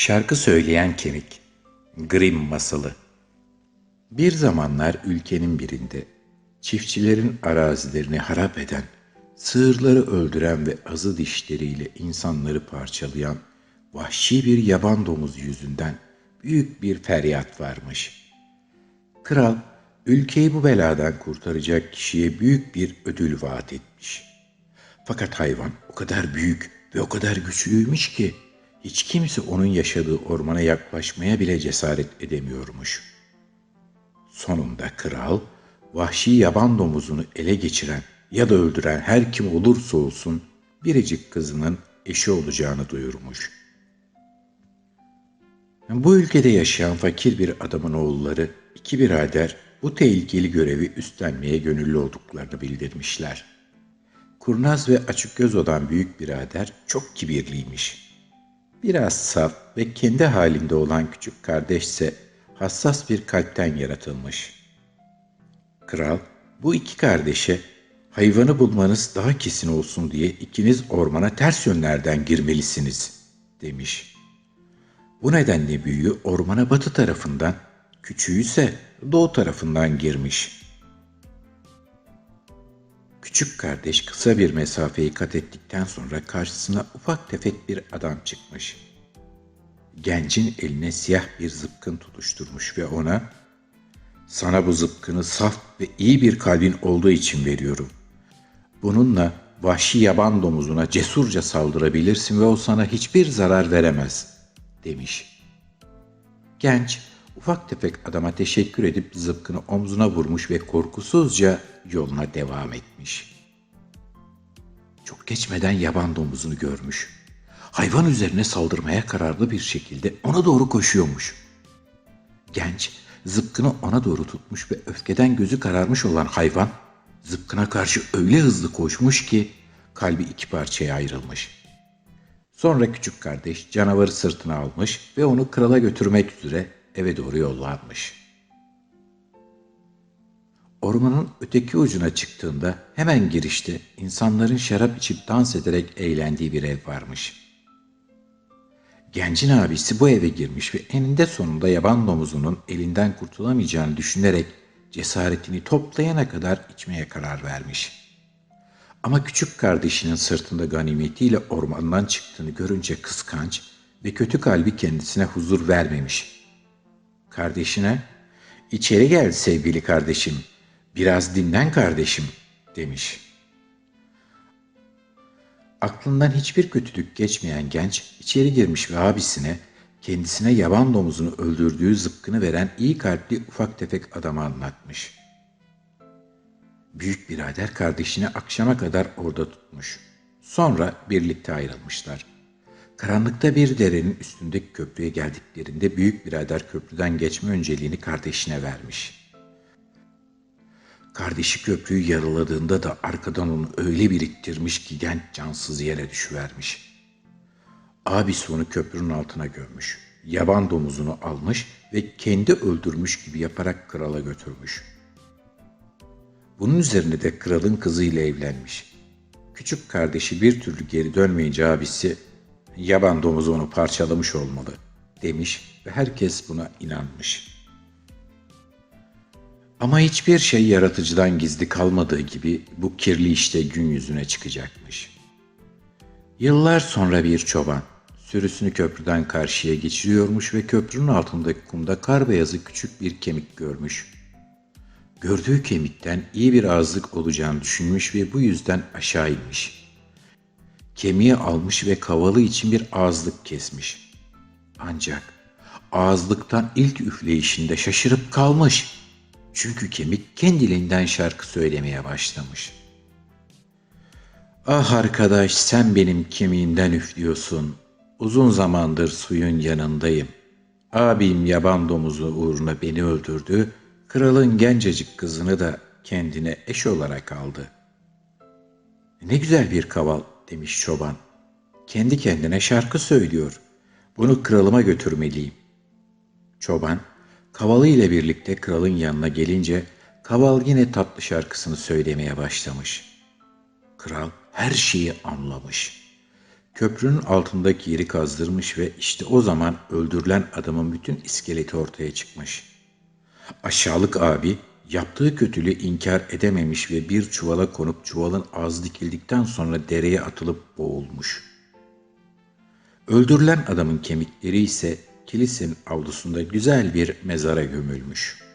Şarkı Söyleyen Kemik Grimm Masalı Bir zamanlar ülkenin birinde çiftçilerin arazilerini harap eden, sığırları öldüren ve azı dişleriyle insanları parçalayan vahşi bir yaban domuzu yüzünden büyük bir feryat varmış. Kral ülkeyi bu beladan kurtaracak kişiye büyük bir ödül vaat etmiş. Fakat hayvan o kadar büyük ve o kadar güçlüymüş ki hiç kimse onun yaşadığı ormana yaklaşmaya bile cesaret edemiyormuş. Sonunda kral vahşi yaban domuzunu ele geçiren ya da öldüren her kim olursa olsun biricik kızının eşi olacağını duyurmuş. Bu ülkede yaşayan fakir bir adamın oğulları iki birader bu tehlikeli görevi üstlenmeye gönüllü olduklarını bildirmişler. Kurnaz ve açık göz olan büyük birader çok kibirliymiş. Biraz saf ve kendi halinde olan küçük kardeşse hassas bir kalpten yaratılmış. Kral bu iki kardeşe hayvanı bulmanız daha kesin olsun diye ikiniz ormana ters yönlerden girmelisiniz demiş. Bu nedenle büyüğü ormana batı tarafından, küçüğü ise doğu tarafından girmiş. Küçük kardeş kısa bir mesafeyi kat ettikten sonra karşısına ufak tefek bir adam çıkmış. Gencin eline siyah bir zıpkın tutuşturmuş ve ona ''Sana bu zıpkını saf ve iyi bir kalbin olduğu için veriyorum. Bununla vahşi yaban domuzuna cesurca saldırabilirsin ve o sana hiçbir zarar veremez.'' demiş. Genç ufak tefek adama teşekkür edip zıpkını omzuna vurmuş ve korkusuzca yoluna devam etmiş. Çok geçmeden yaban domuzunu görmüş. Hayvan üzerine saldırmaya kararlı bir şekilde ona doğru koşuyormuş. Genç zıpkını ona doğru tutmuş ve öfkeden gözü kararmış olan hayvan zıpkına karşı öyle hızlı koşmuş ki kalbi iki parçaya ayrılmış. Sonra küçük kardeş canavarı sırtına almış ve onu krala götürmek üzere eve doğru yollanmış. Ormanın öteki ucuna çıktığında hemen girişte insanların şarap içip dans ederek eğlendiği bir ev varmış. Gencin abisi bu eve girmiş ve eninde sonunda yaban domuzunun elinden kurtulamayacağını düşünerek cesaretini toplayana kadar içmeye karar vermiş. Ama küçük kardeşinin sırtında ganimetiyle ormandan çıktığını görünce kıskanç ve kötü kalbi kendisine huzur vermemiş. Kardeşine, içeri gel sevgili kardeşim, biraz dinlen kardeşim demiş. Aklından hiçbir kötülük geçmeyen genç içeri girmiş ve abisine kendisine yaban domuzunu öldürdüğü zıpkını veren iyi kalpli ufak tefek adamı anlatmış. Büyük birader kardeşini akşama kadar orada tutmuş. Sonra birlikte ayrılmışlar. Karanlıkta bir derenin üstündeki köprüye geldiklerinde büyük birader köprüden geçme önceliğini kardeşine vermiş. Kardeşi köprüyü yaraladığında da arkadan onu öyle bir ittirmiş ki genç cansız yere düşüvermiş. Abisi onu köprünün altına gömmüş. Yaban domuzunu almış ve kendi öldürmüş gibi yaparak krala götürmüş. Bunun üzerine de kralın kızıyla evlenmiş. Küçük kardeşi bir türlü geri dönmeyince abisi yaban domuzu onu parçalamış olmalı demiş ve herkes buna inanmış. Ama hiçbir şey yaratıcıdan gizli kalmadığı gibi bu kirli işte gün yüzüne çıkacakmış. Yıllar sonra bir çoban sürüsünü köprüden karşıya geçiriyormuş ve köprünün altındaki kumda kar beyazı küçük bir kemik görmüş. Gördüğü kemikten iyi bir ağızlık olacağını düşünmüş ve bu yüzden aşağı inmiş. Kemiği almış ve kavalı için bir ağızlık kesmiş. Ancak ağızlıktan ilk üfleyişinde şaşırıp kalmış. Çünkü kemik kendiliğinden şarkı söylemeye başlamış. Ah arkadaş sen benim kemiğimden üflüyorsun. Uzun zamandır suyun yanındayım. Abim yaban domuzu uğruna beni öldürdü. Kralın gencecik kızını da kendine eş olarak aldı. Ne güzel bir kaval demiş çoban. Kendi kendine şarkı söylüyor. Bunu kralıma götürmeliyim. Çoban Kavalı ile birlikte kralın yanına gelince kaval yine tatlı şarkısını söylemeye başlamış. Kral her şeyi anlamış. köprünün altındaki yeri kazdırmış ve işte o zaman öldürülen adamın bütün iskeleti ortaya çıkmış. Aşağılık abi yaptığı kötülüğü inkar edememiş ve bir çuvala konup çuvalın ağzı dikildikten sonra dereye atılıp boğulmuş. Öldürülen adamın kemikleri ise kilisenin avlusunda güzel bir mezara gömülmüş.''